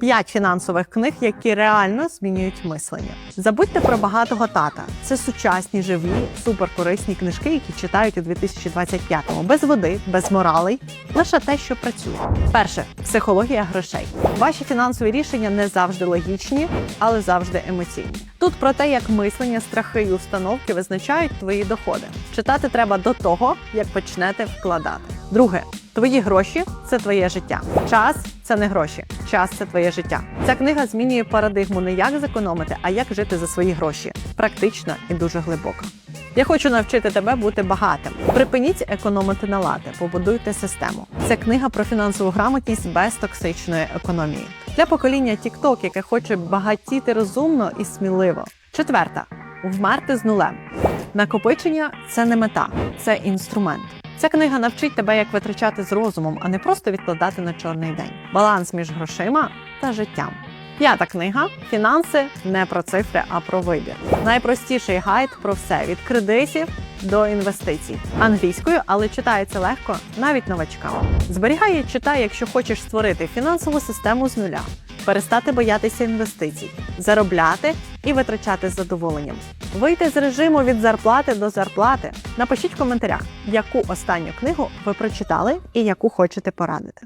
П'ять фінансових книг, які реально змінюють мислення. Забудьте про багатого тата. Це сучасні, живі, суперкорисні книжки, які читають у 2025-му. Без води, без моралей, лише те, що працює. Перше психологія грошей. Ваші фінансові рішення не завжди логічні, але завжди емоційні. Тут про те, як мислення, страхи і установки визначають твої доходи. Читати треба до того, як почнете вкладати. Друге. Твої гроші це твоє життя. Час це не гроші. Час це твоє життя. Ця книга змінює парадигму не як зекономити, а як жити за свої гроші. Практична і дуже глибока. Я хочу навчити тебе бути багатим. Припиніть економити на лати, побудуйте систему. Це книга про фінансову грамотність без токсичної економії для покоління TikTok, яке хоче багатіти розумно і сміливо. Четверта вмерти з нулем. Накопичення це не мета, це інструмент. Ця книга навчить тебе, як витрачати з розумом, а не просто відкладати на чорний день. Баланс між грошима та життям. П'ята книга Фінанси не про цифри, а про вибір. Найпростіший гайд про все від кредитів до інвестицій. Англійською, але читається легко навіть новачкам. Зберігай і читай, якщо хочеш створити фінансову систему з нуля, перестати боятися інвестицій, заробляти і витрачати з задоволенням. Вийти з режиму від зарплати до зарплати. Напишіть в коментарях, яку останню книгу ви прочитали і яку хочете порадити.